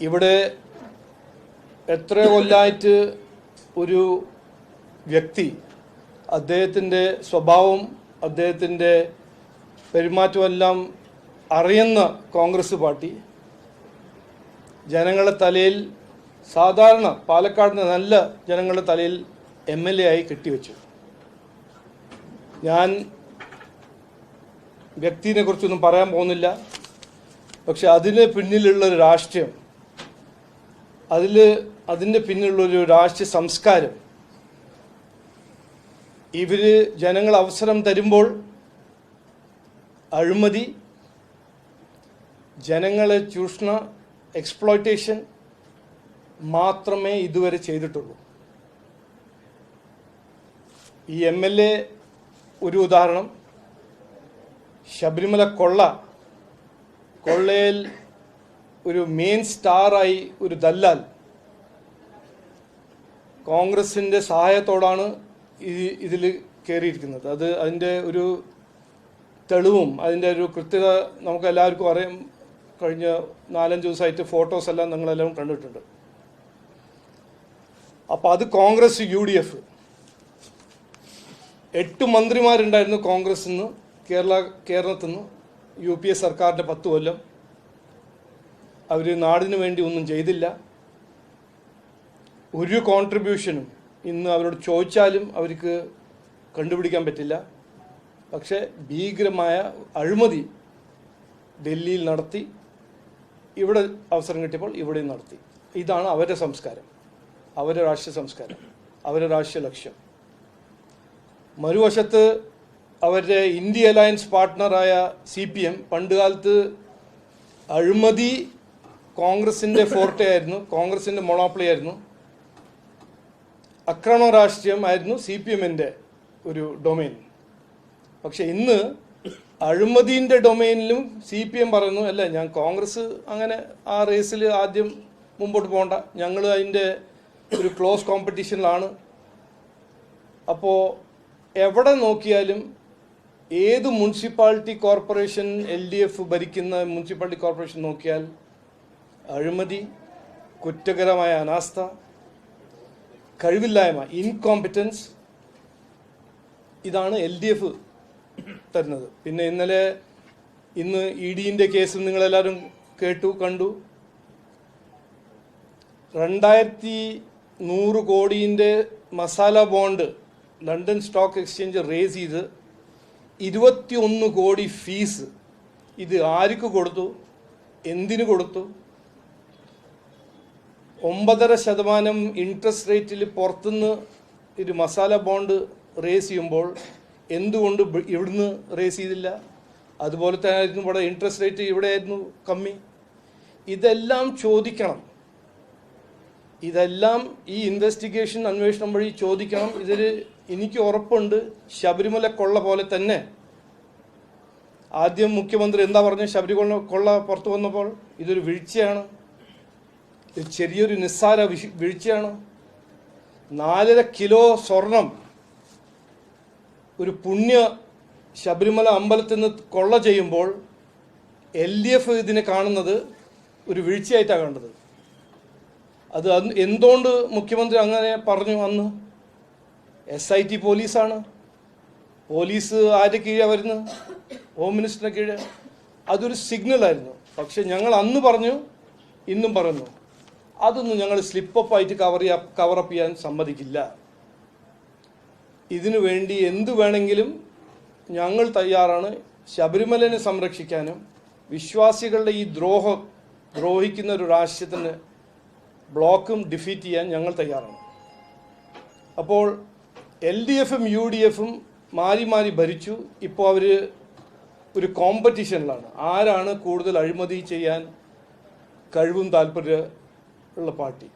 ഇവിടെ എത്ര കൊല്ലായിട്ട് ഒരു വ്യക്തി അദ്ദേഹത്തിന്റെ സ്വഭാവം അദ്ദേഹത്തിന്റെ പെരുമാറ്റമെല്ലാം അറിയുന്ന കോൺഗ്രസ് പാർട്ടി ജനങ്ങളുടെ തലയിൽ സാധാരണ പാലക്കാടിന് നല്ല ജനങ്ങളുടെ തലയിൽ എം എൽ എ ആയി കെട്ടിവെച്ചു. ഞാൻ വ്യക്തിനെ കുറിച്ചൊന്നും പറയാൻ പോകുന്നില്ല. പക്ഷെ അതിന് പിന്നിലുള്ള ഒരു രാഷ്ട്രീയം അതിൽ അതിന്റെ പിന്നിലുള്ളൊരു രാഷ്ട്രീയ സംസ്കാരം. ഇവർ ജനങ്ങൾ അവസരം തരുമ്പോൾ അഴിമതി ജനങ്ങളെ ചൂഷണ എക്സ്പ്ലോയിറ്റേഷൻ മാത്രമേ ഇതുവരെ ചെയ്തിട്ടുള്ളൂ. ഈ എം എൽ എ ഒരു ഉദാഹരണം. ശബരിമല കൊള്ള കൊള്ളയിൽ ഒരു മെയിൻ സ്റ്റാറായി ഒരു ദല്ലാൽ കോൺഗ്രസിന്റെ സഹായത്തോടാണ് ഇതിൽ കയറിയിരിക്കുന്നത് അത് അതിന്റെ ഒരു തെളിവും അതിന്റെ ഒരു കൃത്യത നമുക്ക് എല്ലാവർക്കും അറിയാം. കഴിഞ്ഞ നാലഞ്ച് ദിവസമായിട്ട് ഫോട്ടോസ് എല്ലാം നിങ്ങളെല്ലാം കണ്ടിട്ടുണ്ട്. അപ്പോൾ അത് കോൺഗ്രസ് യു ഡി എഫ് എട്ട് മന്ത്രിമാരുണ്ടായിരുന്നു കോൺഗ്രസ് നിന്ന് കേരള കേരളത്തിൽ നിന്ന് യു പി എ സർക്കാരിന്റെ പത്ത് കൊല്ലം. അവർ നാടിന് വേണ്ടി ഒന്നും ചെയ്തില്ല. ഒരു കോൺട്രിബ്യൂഷനും ഇന്ന് അവരോട് ചോദിച്ചാലും അവർക്ക് കണ്ടുപിടിക്കാൻ പറ്റില്ല. പക്ഷേ ഭീകരമായ അഴിമതി ഡൽഹിയിൽ നടത്തി ഇവിടെ അവസരം കിട്ടിയപ്പോൾ ഇവിടെയും നടത്തി. ഇതാണ് അവരുടെ സംസ്കാരം. അവരുടെ രാഷ്ട്രീയ സംസ്കാരം. അവരുടെ രാഷ്ട്രീയ ലക്ഷ്യം. മറുവശത്ത് അവരുടെ ഇന്ത്യ അലയൻസ് പാർട്ട്ണറായ സി പി എം പണ്ടുകാലത്ത് അഴിമതി കോൺഗ്രസിന്റെ ഫോർട്ടേ ആയിരുന്നു കോൺഗ്രസിന്റെ മൊണോപ്ലി ആയിരുന്നു. അക്രമ രാഷ്ട്രീയം ആയിരുന്നു സി പി എമ്മിന്റെ ഒരു ഡൊമൈൻ പക്ഷെ ഇന്ന് അഴിമതിന്റെ ഡൊമൈനിലും സി പി എം പറയുന്നു അല്ല ഞാൻ കോൺഗ്രസ് അങ്ങനെ ആ റേസിൽ ആദ്യം മുമ്പോട്ട് പോകണ്ട. ഞങ്ങൾ അതിന്റെ ഒരു ക്ലോസ് കോമ്പറ്റീഷനിലാണ്. അപ്പോൾ എവിടെ നോക്കിയാലും ഏത് municipality corporation L D F ഭരിക്കുന്ന മുനിസിപ്പാലിറ്റി കോർപ്പറേഷൻ നോക്കിയാൽ അഴിമതി കുറ്റകരമായ അനാസ്ഥ കഴിവില്ലായ്മ ഇൻകോമ്പറ്റൻസ് ഇതാണ് എൽ ഡി എഫ് തരുന്നത്. പിന്നെ ഇന്നലെ ഇന്ന് ഇ ഡിന്റെ കേസ് നിങ്ങളെല്ലാവരും കേട്ടു കണ്ടു. രണ്ടായിരത്തി നൂറ് കോടീന്റെ masala bond London stock exchange raise ചെയ്ത് ഇരുപത്തി ഒന്ന് കോടി ഫീസ് ഇത് ആർക്ക് കൊടുത്തു? എന്തിനു കൊടുത്തു? ഒമ്പതര ശതമാനം ഇൻട്രസ്റ്റ് റേറ്റിൽ പുറത്തുനിന്ന് ഒരു മസാല ബോണ്ട് റേസ് ചെയ്യുമ്പോൾ എന്തുകൊണ്ട് ഇവിടുന്ന് റേസ് ചെയ്തില്ല? അതുപോലെ തന്നെ ആയിരുന്നു ഇവിടെ ഇൻട്രസ്റ്റ് റേറ്റ് ഇവിടെ ആയിരുന്നു കമ്മി. ഇതെല്ലാം ചോദിക്കണം. ഇതെല്ലാം ഈ ഇൻവെസ്റ്റിഗേഷൻ അന്വേഷണം വഴി ചോദിക്കണം. ഇതിൽ എനിക്ക് ഉറപ്പുണ്ട്. ശബരിമല കൊള്ള പോലെ തന്നെ. ആദ്യം മുഖ്യമന്ത്രി എന്താ പറഞ്ഞത്? ശബരിമല കൊള്ള പുറത്തു വന്നപ്പോൾ ഇതൊരു വീഴ്ചയാണ്. ചെറിയൊരു നിസ്സാര വീഴ്ചയാണ്? നാലര കിലോ സ്വർണം ഒരു പുണ്യ ശബരിമല അമ്പലത്തിൽ നിന്ന് കൊള്ള ചെയ്യുമ്പോൾ എൽ ഡി എഫ് ഇതിനെ കാണുന്നത് ഒരു വീഴ്ചയായിട്ടാണ് കണ്ടത്. അത് എന്തുകൊണ്ട് മുഖ്യമന്ത്രി അങ്ങനെ പറഞ്ഞു അന്ന്? എസ് ഐ ടി പോലീസാണ്. പോലീസ് ആരുടെ കീഴാണ് വരുന്നത് ഹോം മിനിസ്റ്ററിന്റെ കീഴ്. അതൊരു സിഗ്നലായിരുന്നു പക്ഷെ ഞങ്ങൾ അന്ന് പറഞ്ഞു ഇന്നും പറയുന്നു. അതൊന്നും ഞങ്ങൾ സ്ലിപ്പപ്പ് ആയിട്ട് കവർ ചെയ്യാ കവറപ്പ് ചെയ്യാൻ സമ്മതിക്കില്ല. ഇതിനു വേണ്ടി എന്തു വേണമെങ്കിലും ഞങ്ങൾ തയ്യാറാണ് ശബരിമലനെ സംരക്ഷിക്കാനും വിശ്വാസികളുടെ ഈ ദ്രോഹ ദ്രോഹിക്കുന്ന ഒരു രാഷ്ട്രീയത്തിന് ബ്ലോക്കും ഡിഫീറ്റ് ചെയ്യാൻ ഞങ്ങൾ തയ്യാറാണ്. അപ്പോൾ എൽ ഡി എഫും യു ഡി എഫും മാറി മാറി ഭരിച്ചു. ഇപ്പോൾ അവർ ഒരു കോമ്പറ്റീഷനിലാണ് ആരാണ് കൂടുതൽ അഴിമതി ചെയ്യാൻ കഴിവും താല്പര്യം ഉള്ള പാർട്ടി.